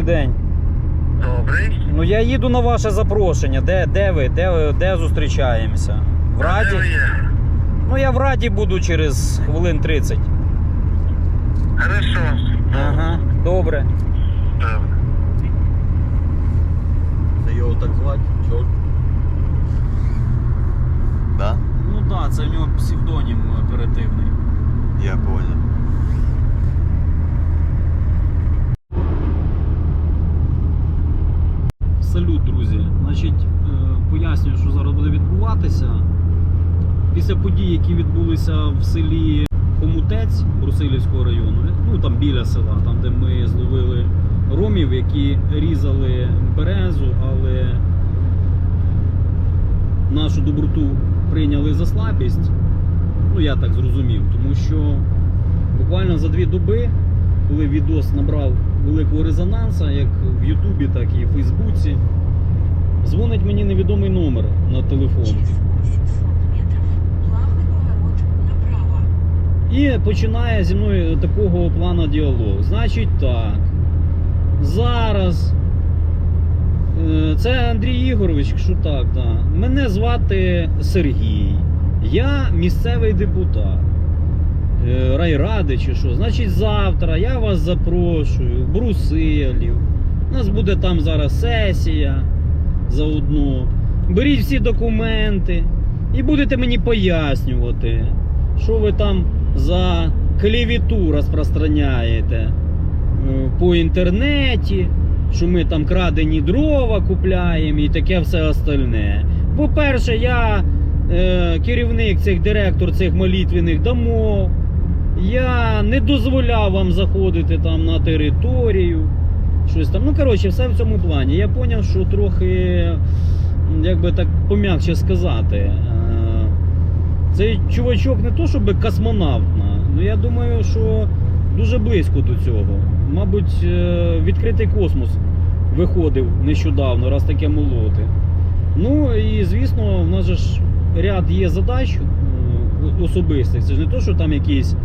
Добрий день. Добрий. Ну я їду на ваше запрошення. Де, де ви? Де, де зустрічаємося? В Де Раді? ви є? Ну я в Раді буду через хвилин 30. Хорошо. Ага, добре. Добре. Це його так звати? Чорт. Да? Ну так, да, це в нього псевдонім оперативний. Я понял. Салют, друзі. Значить, е, пояснюю, що зараз буде відбуватися. Після подій, які відбулися в селі Хомутець Брусилівського району, ну там біля села, там де ми зловили ромів, які різали березу, але нашу доброту прийняли за слабість. Ну я так зрозумів, тому що буквально за дві доби, коли відос набрав великого резонансу, як в Ютубі, так і в Фейсбуці, дзвонить мені невідомий номер на телефон. Через 700 метров плавный поворот направо. І починає зі мною такого плану діалог. Значить так. Зараз. е, Це Андрій Ігорович, що так, так. Мене звати Сергій. Я місцевий депутат райради чи що. Значить, завтра я вас запрошую Брусилів. У нас буде там зараз сесія заодно. Беріть всі документи і будете мені пояснювати, що ви там за клевіту розпространяєте е, по інтернеті, що ми там крадені дрова купляємо і таке все остальне. По-перше, я е, керівник цих директор цих молитвених домов. Я не дозволяв вам заходити там на територію. Щось там. Ну, коротше, все в цьому плані. Я зрозумів, що трохи, як би так пом'якше сказати. е, цей чувачок не то, щоб космонавт, на, ну я думаю, що дуже близько до цього. Мабуть, е, відкритий космос виходив нещодавно, раз таке молоти. Ну і звісно, в нас же ж ряд є задач е, особистих. Це ж не то, що там якийсь е,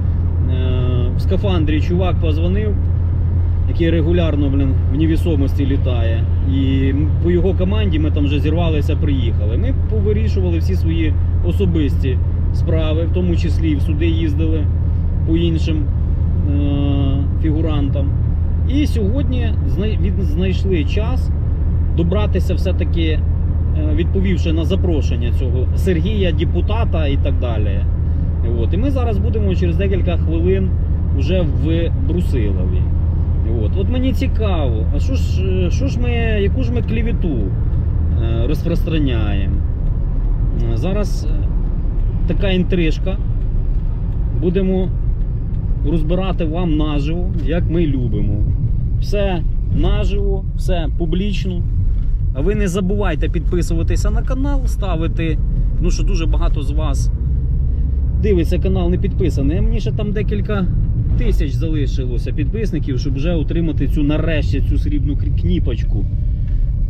в скафандрі чувак позвонив, який регулярно блін, в невісомості літає. І по його команді ми там вже зірвалися, приїхали. Ми повирішували всі свої особисті справи, в тому числі і в суди їздили по іншим е- фігурантам. І сьогодні знайшли час добратися все-таки, е, відповівши на запрошення цього Сергія, депутата і так далі. От. І ми зараз будемо через декілька хвилин вже в Брусилові. От. От мені цікаво, а що ж, е, що ж ми, яку ж ми клівіту е, розпространяємо? Е, Зараз така інтрижка. Будемо розбирати вам наживо, як ми любимо. Все наживо, все публічно. А ви не забувайте підписуватися на канал, ставити. Ну що дуже багато з вас дивиться канал не підписаний. Мені ще там декілька тисяч залишилося підписників, щоб вже отримати цю нарешті цю срібну кніпочку.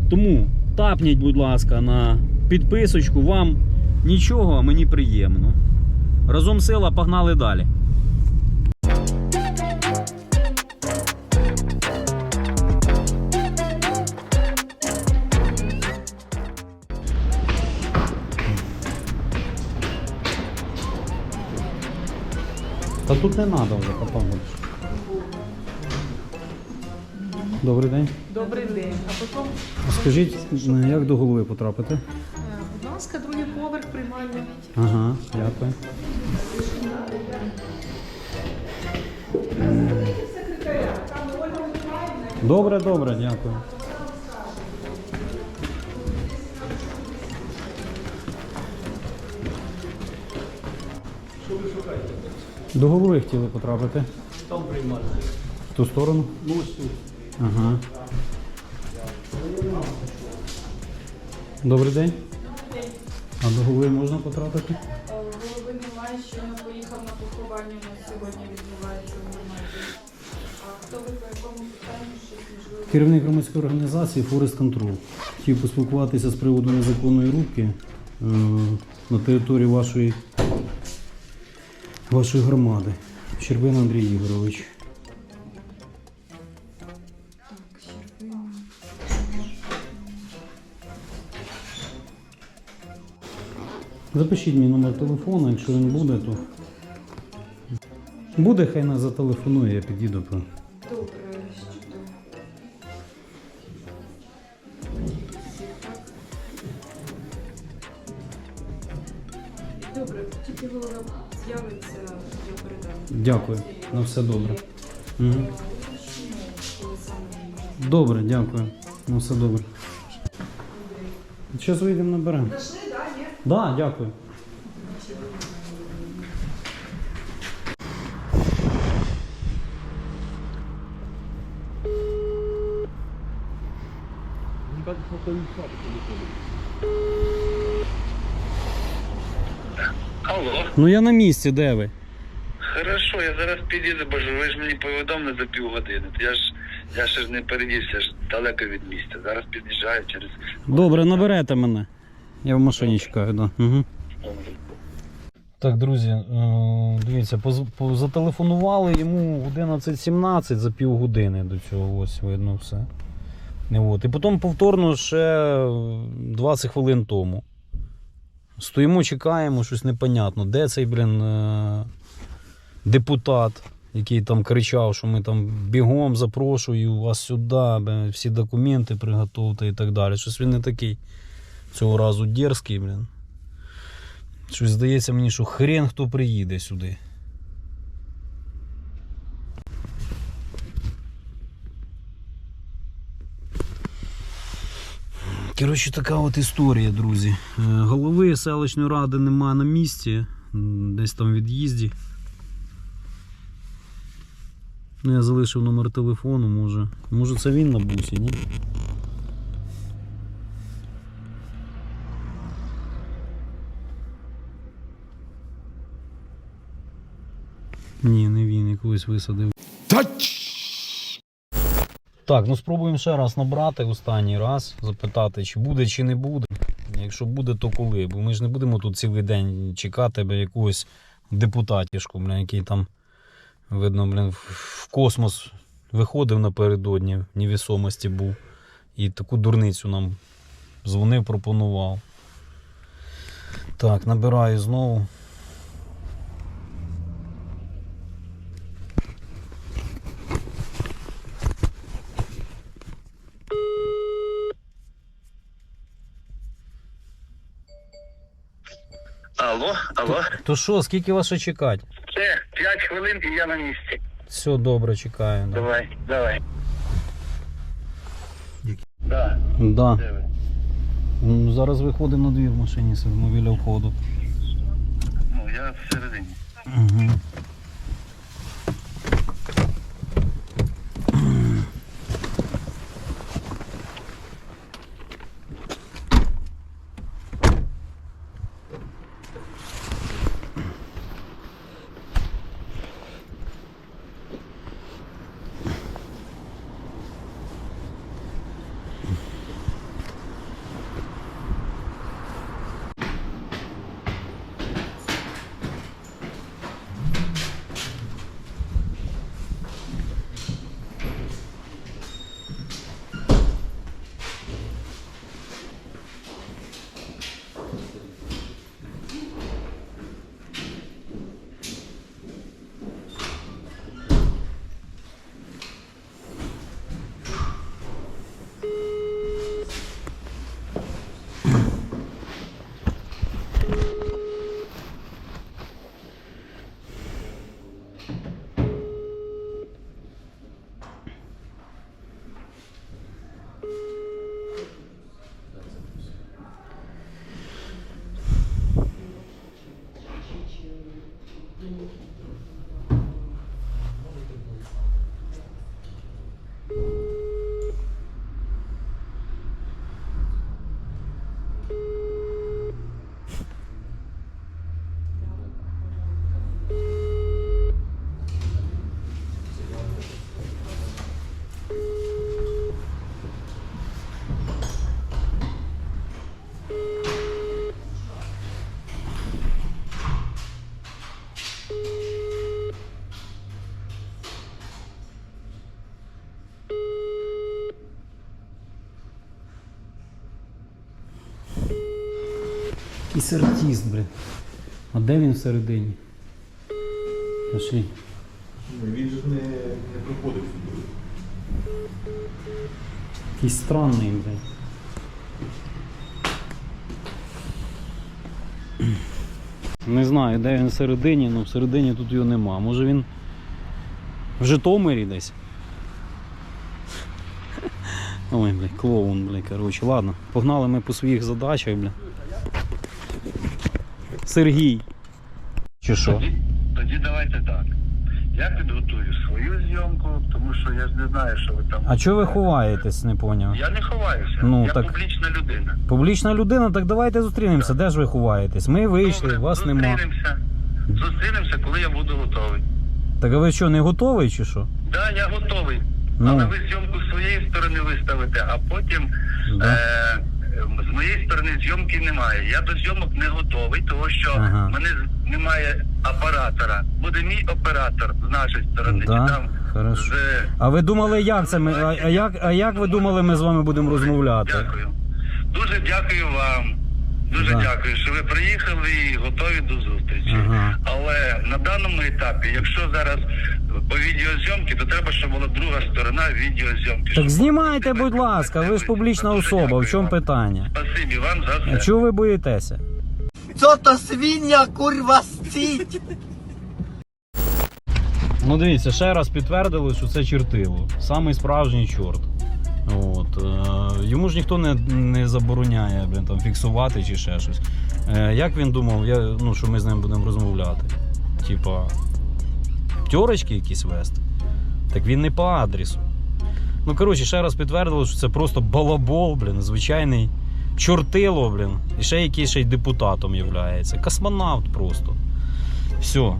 Тому тапніть, будь ласка, на підписочку. Вам нічого, а мені приємно. Разом сила, погнали далі. Та тут не треба вже, потім будеш. Добрий день. Добрий день. А потім, Скажіть, як до голови потрапити? е, будь ласка, другий поверх приймальня. Ага, дякую. Добре, добре, дякую. До голови хотіли потрапити. Там приймальня. В ту сторону? Ну, ось тут. Ага. Добрий день. А до голови можна потрапити? Голови немає, що не поїхав на поховання, у нас сьогодні відбувається в громаді. А хто ви по якому питанню щось можливо? Керівник громадської організації Forest Control. Хотів поспілкуватися з приводу незаконної рубки е, на території вашої, вашої громади. Щербин Андрій Ігорович. Запишіть мій номер телефону, якщо він буде, то буде, хай нас зателефонує, я під'їду. Дякую. На все добре. Угу. Добре, дякую. На все добре. Зараз вийдемо наберемо. Да, ні? Да, дякую. Алло. Ну я на місці, де ви? Хорошо, я зараз підійду, бо ж ви ж мені повідомили за півгодини. То Я ж я ще ж не передівся, ж далеко від міста. Зараз під'їжджаю через. Добре, наберете мене. Я в машині чекаю, да. Угу. Так, друзі, е, дивіться, зателефонували йому 11.17 за півгодини до цього, ось видно все. Не от. І потім повторно ще е, 20 хвилин тому. Стоїмо, чекаємо, щось непонятно. Де цей, блін, е, депутат, який там кричав, що ми там бігом запрошую вас сюди, всі документи приготуйте і так далі. Щось він не такий цього разу дерзкий, блін. Щось здається мені, що хрен хто приїде сюди. Коротше, така от історія, друзі. Е, Голови селищної ради немає на місці, десь там в від'їзді. Ну, я залишив номер телефону, може. Може це він на бусі, ні? Ні, не він, якогось висадив. Так, ну спробуємо ще раз набрати останній раз, запитати, чи буде, чи не буде. Якщо буде, то коли? Бо ми ж не будемо тут цілий день чекати якогось депутатішку, який там, видно, блін, в- космос виходив напередодні, в невісомості був. І таку дурницю нам дзвонив, пропонував. Так, набираю знову. Алло, алло. То що, скільки вас ще чекати? Все, 5 хвилин і я на місці. Все добре, чекаю. Да. Давай, давай. Да, Да. де ви? М, Зараз виходимо на двір в машині, сидимо біля входу. Ну, я всередині. Угу. Якийсь артист, блін. А де він всередині? Пошли. Він же не, не проходив сюди. Якийсь странний, блін. Не знаю, де він всередині, але всередині тут його нема. Може він в Житомирі десь. Ой, бля, клоун, бля, коротше. Ладно, погнали ми по своїх задачах, бля. Сергій. Чи що? Тоді, тоді давайте так. Я підготую свою зйомку, тому що я ж не знаю, що ви там. А чого ви ховаєтесь, не поняв? Я не ховаюся. Ну, я так- публічна людина. Публічна людина, так давайте зустрінемося. Де ж ви ховаєтесь? Ми вийшли, Добре, вас нема. зустрінемося. Зустрінемося, коли я буду готовий. Так а ви що, не готовий чи що? Так, да, я готовий. Ну. Але ви зйомку з своєї сторони виставите, а потім Да. е- з моєї сторони зйомки немає. Я до зйомок не готовий, тому що Ага. мене немає оператора. Буде мій оператор з нашої сторони. Да, І там хорошо. з... А ви думали, як це ми? А, а як, а як ви думали, ми з вами будемо розмовляти? Дякую. Дуже дякую вам. Дуже Да. дякую, що ви приїхали і готові до зустрічі. Ага. Але на даному етапі, якщо зараз по відеозйомці, то треба, щоб була друга сторона відеозйомки. Так знімайте, будь ласка, ви ж публічна Дуже особа. В чому вам. питання? Спасибі вам за А все. чого ви боїтеся? Co to свинья, kurwa, стить? Ну дивіться, ще раз підтвердили, що це чертило. Самий справжній чорт. От, е, йому ж ніхто не, не забороняє блін, там, фіксувати чи ще щось. Е, як він думав, я, ну, що ми з ним будемо розмовляти? Типа, тьорочки якісь вести? Так він не по адресу. Ну, коротше, ще раз підтвердили, що це просто балабол, блін, звичайний чортило, блін. І ще якийсь ще й депутатом являється. Космонавт просто. Все,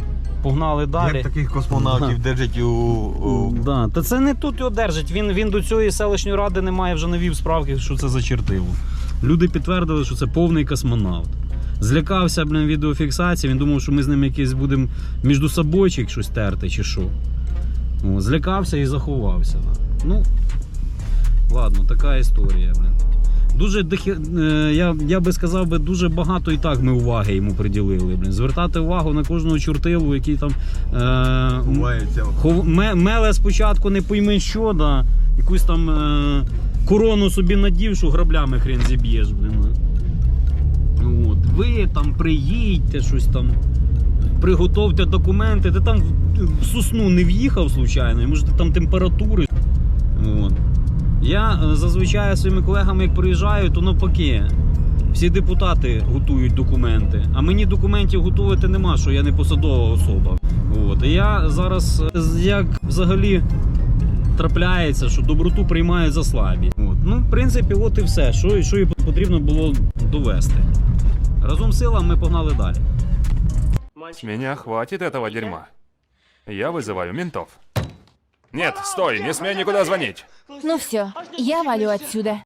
погнали далі. Як таких космонавтів держать у... у... Да, та це не тут його держать. Він, він до цієї селищної ради не має вже навів справки, що це за чертило. Люди підтвердили, що це повний космонавт. Злякався блін, відеофіксації, він думав, що ми з ним якийсь будемо між собойчик щось терти чи що. Злякався і заховався. Ну, ладно, така історія, блін. Дуже е, я, я би сказав, би, дуже багато і так ми уваги йому приділили. Блін. Звертати увагу на кожного чортилу, який там е. Хов... ме- Меле спочатку не пойми що, да. Якусь там е... корону собі надів, що граблями хрен зіб'єш, блін. От. Ви там приїдьте, щось там. Приготовте документи. Ти там в- в сосну не в'їхав случайно, і, може ти там температури. От. Я е, зазвичай зі своїми колегами, як приїжджаю, то навпаки. Всі депутати готують документи, а мені документів готувати нема, що я не посадова особа. От. І я зараз, е, з- як взагалі трапляється, що доброту приймають за слабі. От. Ну, в принципі, от і все, що, що і потрібно було довести. Разом з силами ми погнали далі. С меня хватит этого дерьма. Я вызываю ментов. Нет, стой, не смей никуда звонить. Ну все, я валю отсюда.